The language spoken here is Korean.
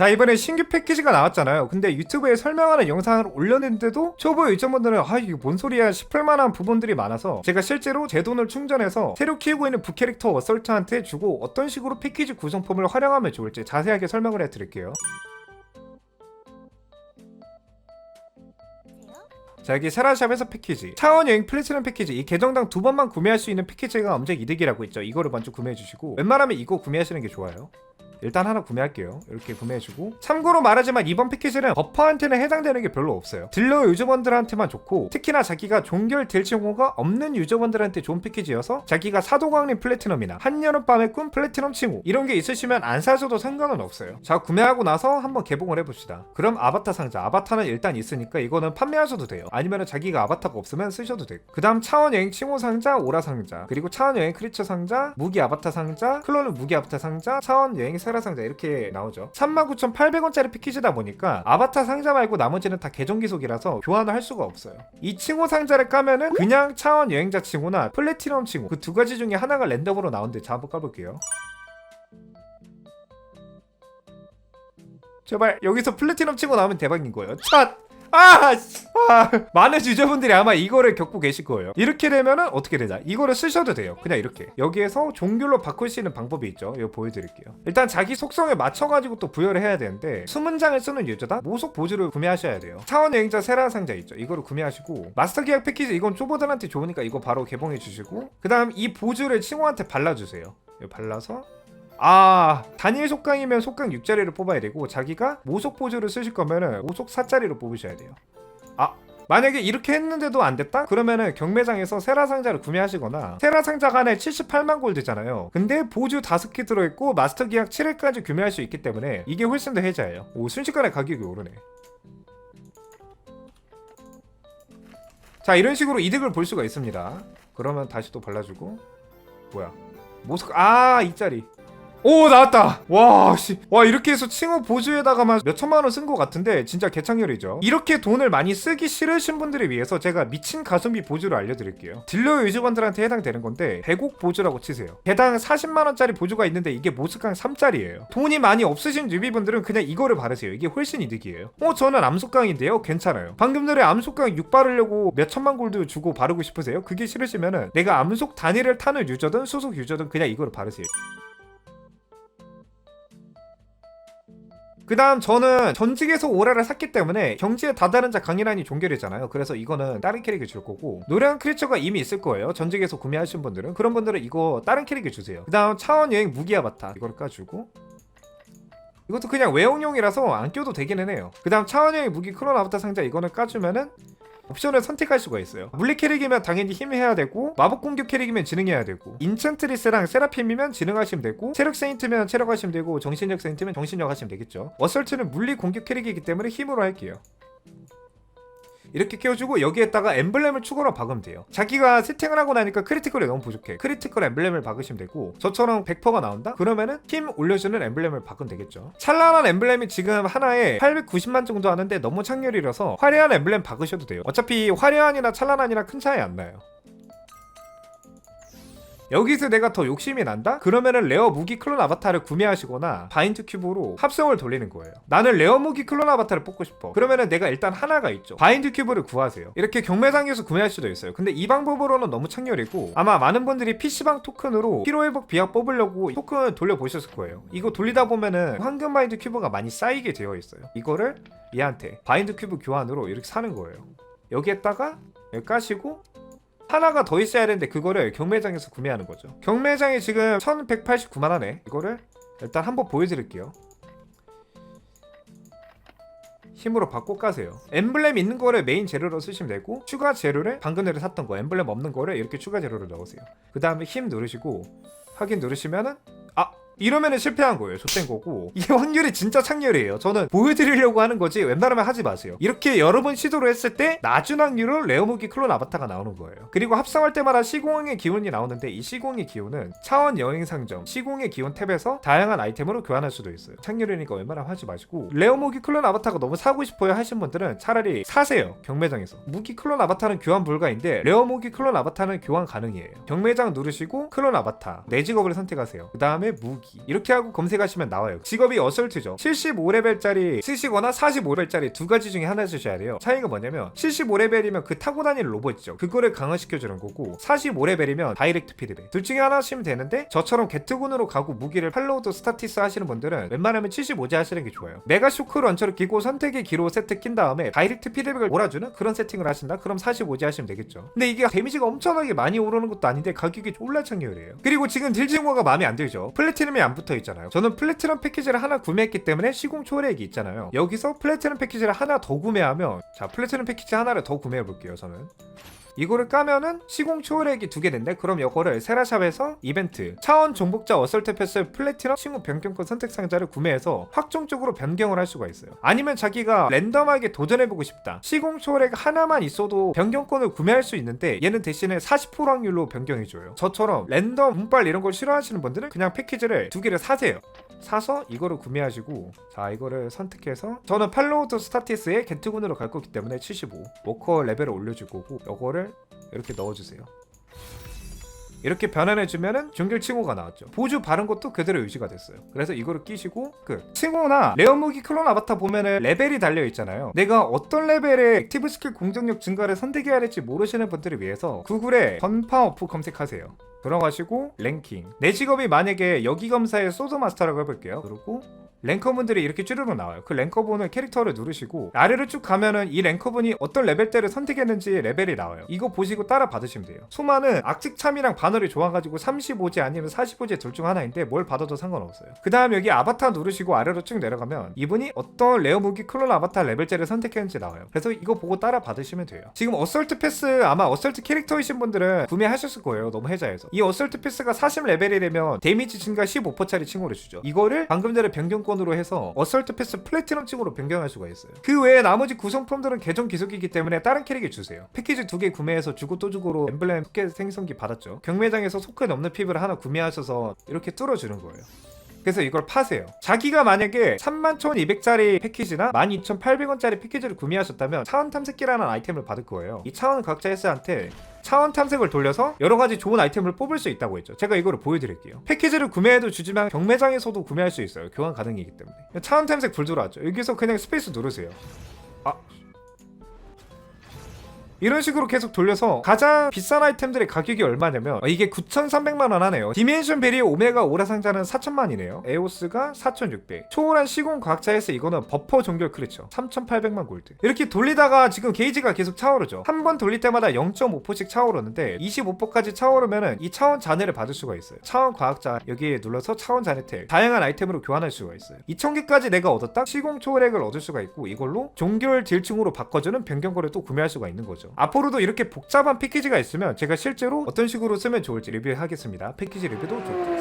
자 이번에 신규 패키지가 나왔잖아요. 근데 유튜브에 설명하는 영상을 올렸는데도 초보 유저분들은 아 이게 뭔 소리야 싶을 만한 부분들이 많아서 제가 실제로 제 돈을 충전해서 새로 키우고 있는 부캐릭터 어설트한테 주고 어떤 식으로 패키지 구성품을 활용하면 좋을지 자세하게 설명을 해드릴게요. 자 여기 세라샵에서 패키지 차원 여행 플래티넘 패키지 이 계정당 두 번만 구매할 수 있는 패키지가 엄청 이득이라고 있죠. 이거를 먼저 구매해 주시고 웬만하면 이거 구매하시는 게 좋아요 일단 하나 구매할게요. 이렇게 구매해주고. 참고로 말하지만 이번 패키지는 버퍼한테는 해당되는 게 별로 없어요. 딜러 유저분들한테만 좋고 특히나 자기가 종결 딜칭호가 없는 유저분들한테 좋은 패키지여서 자기가 사도광림 플래티넘이나 한여름밤의 꿈 플래티넘 칭호 이런 게 있으시면 안 사셔도 상관은 없어요. 자 구매하고 나서 한번 개봉을 해봅시다. 그럼 아바타 상자. 아바타는 일단 있으니까 이거는 판매하셔도 돼요. 아니면 자기가 아바타가 없으면 쓰셔도 되고 그 다음 차원 여행 칭호 상자 오라 상자. 그리고 차원 여행 크리처 상자 무기 아바타 상자 클로는 무기 아바타 상자 차원 여행 세라 상자 이렇게 나오죠 39,800원짜리 패키지다 보니까 아바타 상자 말고 나머지는 다 계정 기속이라서 교환을 할 수가 없어요 이 칭호 상자를 까면은 그냥 차원 여행자 칭호나 플래티넘 칭호 그 두 가지 중에 하나가 랜덤으로 나오는데 자 한번 까볼게요 제발 여기서 플래티넘 치고 나오면 대박인 거예요. 찻! 아, 씨. 아, 많은 유저분들이 아마 이거를 겪고 계실 거예요. 이렇게 되면은 어떻게 되냐? 이거를 쓰셔도 돼요. 그냥 이렇게. 여기에서 종결로 바꿀 수 있는 방법이 있죠. 이거 보여드릴게요. 일단 자기 속성에 맞춰가지고 또 부여를 해야 되는데 수문장을 쓰는 유저다 모속 보조를 구매하셔야 돼요. 차원 여행자 세라 상자 있죠. 이거를 구매하시고 마스터 계약 패키지 이건 초보들한테 좋으니까 이거 바로 개봉해 주시고 그 다음 이 보조를 친구한테 발라주세요. 발라서 아 단일 속강이면 속강 6자리를 뽑아야 되고 자기가 모속 보조를 쓰실 거면은 모속 4자리로 뽑으셔야 돼요. 아 만약에 이렇게 했는데도 안 됐다? 그러면은 경매장에서 세라 상자를 구매하시거나 세라 상자가 안에 78만 골드잖아요. 근데 보조 5개 들어있고 마스터 계약 7회까지 구매할 수 있기 때문에 이게 훨씬 더 혜자예요. 오 순식간에 가격이 오르네. 자 이런 식으로 이득을 볼 수가 있습니다. 그러면 다시 또 발라주고. 뭐야? 모속 아 이짜리 오 나왔다. 와씨. 와 이렇게 해서 칭호 보조에다가만 몇 천만 원 쓴 것 같은데 진짜 개창렬이죠. 이렇게 돈을 많이 쓰기 싫으신 분들을 위해서 제가 미친 가성비 보조를 알려드릴게요. 딜러 유저분들한테 해당되는 건데 배곡 보조라고 치세요. 개당 40만 원짜리 보조가 있는데 이게 모스강 3짜리예요. 돈이 많이 없으신 뉴비분들은 그냥 이거를 바르세요. 이게 훨씬 이득이에요. 어 저는 암속강인데요. 괜찮아요. 방금 전에 암속강 6 바르려고 몇 천만 골드 주고 바르고 싶으세요? 그게 싫으시면은 내가 암속 단위를 타는 유저든 수속 유저든 그냥 이거를 바르세요 그 다음 저는 전직에서 오라를 샀기 때문에 경지의 다다른 자 강인한이 종결이잖아요. 그래서 이거는 다른 캐릭을 줄 거고 노래한 크리처가 이미 있을 거예요. 전직에서 구매하신 분들은. 그런 분들은 이거 다른 캐릭을 주세요. 그 다음 차원 여행 무기 아바타 이거를 까주고 이것도 그냥 외형용이라서 안 껴도 되기는 해요. 그 다음 차원 여행 무기 아바타 상자 이거는 까주면은 옵션을 선택할 수가 있어요. 물리 캐릭이면 당연히 힘 해야 되고 마법 공격 캐릭이면 지능해야 되고 인챈트리스랑 세라핌이면 지능하시면 되고 체력 세인트면 체력 하시면 되고 정신력 세인트면 정신력 하시면 되겠죠. 어설트는 물리 공격 캐릭이기 때문에 힘으로 할게요. 이렇게 키워주고 여기에다가 엠블렘을 추가로 박으면 돼요. 자기가 세팅을 하고 나니까 크리티컬이 너무 부족해. 크리티컬 엠블렘을 박으시면 되고 저처럼 100%가 나온다? 그러면은 힘 올려주는 엠블렘을 박으면 되겠죠. 찬란한 엠블렘이 지금 하나에 890만 정도 하는데 너무 창렬이라서 화려한 엠블렘 박으셔도 돼요. 어차피 화려한이나 찬란한이나 큰 차이 안 나요 여기서 내가 더 욕심이 난다? 그러면은 레어 무기 클론 아바타를 구매하시거나 바인드 큐브로 합성을 돌리는 거예요. 나는 레어 무기 클론 아바타를 뽑고 싶어. 그러면은 내가 일단 하나가 있죠. 바인드 큐브를 구하세요. 이렇게 경매장에서 구매할 수도 있어요. 근데 이 방법으로는 너무 창렬이고 아마 많은 분들이 PC방 토큰으로 피로 회복 비약 뽑으려고 토큰 돌려보셨을 거예요. 이거 돌리다 보면은 황금 바인드 큐브가 많이 쌓이게 되어 있어요. 이거를 얘한테 바인드 큐브 교환으로 이렇게 사는 거예요. 여기에다가 여기 까시고 하나가 더 있어야 되는데 그거를 경매장에서 구매하는 거죠. 경매장이 지금 1189만 원에 이거를 일단 한번 보여드릴게요. 힘으로 바꿔 까세요. 엠블렘 있는 거를 메인 재료로 쓰시면 되고 추가 재료를 방금 전에 샀던 거 엠블렘 없는 거를 이렇게 추가 재료를 넣으세요. 그 다음에 힘 누르시고 확인 누르시면은 아 이러면은 실패한 거예요. 좆된 거고. 이게 확률이 진짜 창렬이에요. 저는 보여드리려고 하는 거지 웬만하면 하지 마세요. 이렇게 여러 번 시도를 했을 때 낮은 확률로 레어무기 클론 아바타가 나오는 거예요. 그리고 합성할 때마다 시공의 기운이 나오는데 이 시공의 기운은 차원 여행 상점 시공의 기운 탭에서 다양한 아이템으로 교환할 수도 있어요. 창렬이니까 웬만하면 하지 마시고 레어무기 클론 아바타가 너무 사고 싶어요 하신 분들은 차라리 사세요. 경매장에서. 무기 클론 아바타는 교환 불가인데 레어무기 클론 아바타는 교환 가능해요. 경매장 누르시고 클론 아바타 내 직업을 선택하세요. 그 다음에 무기 무기. 이렇게 하고 검색하시면 나와요. 직업이 어설트죠. 75레벨짜리 쓰시거나 45레벨짜리 두 가지 중에 하나 쓰셔야 돼요. 차이가 뭐냐면 75레벨이면 그 타고 다니는 로봇이죠. 그거를 강화시켜주는 거고 45레벨이면 다이렉트 피드백. 둘 중에 하나 하시면 되는데 저처럼 게트군으로 가고 무기를 팔로우드 스타티스 하시는 분들은 웬만하면 75제 하시는 게 좋아요. 메가 쇼크 런처를 끼고 선택의 기로 세트 낀 다음에 다이렉트 피드백을 몰아주는 그런 세팅을 하신다? 그럼 45제 하시면 되겠죠. 근데 이게 데미지가 엄청나게 많이 오르는 것도 아닌데 가격이 졸라 청결이에요. 그리고 지금 딜징호가 마음에 안 들죠. 플래티넘이 안 붙어 있잖아요. 저는 플래티넘 패키지를 하나 구매했기 때문에 시공 초월액이 있잖아요. 여기서 플래티넘 패키지를 하나 더 구매하면 자 플래티넘 패키지 하나를 더 구매해 볼게요 저는 이거를 까면은 시공 초월액이 두 개 된대. 그럼 이거를 세라샵에서 이벤트 차원 종복자 어설트 패스 플래티넘 친구 변경권 선택 상자를 구매해서 확정적으로 변경을 할 수가 있어요. 아니면 자기가 랜덤하게 도전해보고 싶다. 시공 초월액 하나만 있어도 변경권을 구매할 수 있는데 얘는 대신에 40% 확률로 변경해줘요. 저처럼 랜덤 운빨 이런 걸 싫어하시는 분들은 그냥 패키지를 두 개를 사세요 사서 이거를 구매하시고 자 이거를 선택해서 저는 팔로우드 스타티스에 게트군으로 갈 거기 때문에 75 워커 레벨을 올려줄 거고 이거를 이렇게 넣어주세요 이렇게 변환해주면은 종결 칭호가 나왔죠. 보조 바른 것도 그대로 유지가 됐어요. 그래서 이거를 끼시고 끝. 칭호나 레어 무기 클론 아바타 보면은 레벨이 달려 있잖아요. 내가 어떤 레벨의 액티브 스킬 공격력 증가를 선택해야 될지 모르시는 분들을 위해서 구글에 전파 어프 검색하세요. 들어가시고 랭킹. 내 직업이 만약에 여기 검사의 소드 마스터라고 해볼게요. 그리고 랭커분들이 이렇게 쭈르륵 나와요. 그 랭커분을 캐릭터를 누르시고 아래로 쭉 가면은 이 랭커분이 어떤 레벨대를 선택했는지 레벨이 나와요. 이거 보시고 따라 받으시면 돼요. 수마는 악직참이랑 바늘이 좋아가지고 35제 아니면 45제 둘 중 하나인데 뭘 받아도 상관없어요. 그 다음 여기 아바타 누르시고 아래로 쭉 내려가면 이분이 어떤 레어 무기 클론 아바타 레벨제를 선택했는지 나와요. 그래서 이거 보고 따라 받으시면 돼요. 지금 어설트 패스 아마 어설트 캐릭터이신 분들은 구매하셨을 거예요. 너무 해자해서. 이 어설트 패스가 40레벨이 되면 데미지 증가 15%짜리 칭호를 주죠. 이거를 방금 전에 변경 권으로 해서 어설트 패스 플래티넘 칭호로 변경할 수가 있어요. 그 외에 나머지 구성품들은 계정 기속이기 때문에 다른 캐릭에 주세요. 패키지 두 개 구매해서 주고 또 주고로 엠블렘 속개 생성기 받았죠. 경매장에서 속회 넘는 피부를 하나 구매하셔서 이렇게 뚫어주는 거예요 그래서 이걸 파세요. 자기가 만약에 31,200짜리 패키지나 12,800원짜리 패키지를 구매하셨다면 차원 탐색기라는 아이템을 받을 거예요. 이 차원 각자 S한테 차원 탐색을 돌려서 여러 가지 좋은 아이템을 뽑을 수 있다고 했죠. 제가 이거를 보여드릴게요. 패키지를 구매해도 주지만 경매장에서도 구매할 수 있어요. 교환 가능이기 때문에. 차원 탐색 불 들어왔죠. 여기서 그냥 스페이스 누르세요. 아. 이런 식으로 계속 돌려서 가장 비싼 아이템들의 가격이 얼마냐면 어, 이게 9,300만 원 하네요. 디멘션 베리 오메가 오라 상자는 4천만이네요. 에오스가 4,600. 초월한 시공 과학자에서 이거는 버퍼 종결 크리처 3,800만 골드. 이렇게 돌리다가 지금 게이지가 계속 차오르죠. 한 번 돌릴 때마다 0.5%씩 차오르는데 25%까지 차오르면은 이 차원 잔해를 받을 수가 있어요. 차원 과학자 여기에 눌러서 차원 잔해택 다양한 아이템으로 교환할 수가 있어요. 2,000개까지 내가 얻었다 시공 초월액을 얻을 수가 있고 이걸로 종결 딜층으로 바꿔주는 변경거를 또 구매할 수가 있는 거죠. 앞으로도 이렇게 복잡한 패키지가 있으면 제가 실제로 어떤 식으로 쓰면 좋을지 리뷰하겠습니다. 패키지 리뷰도 좋고.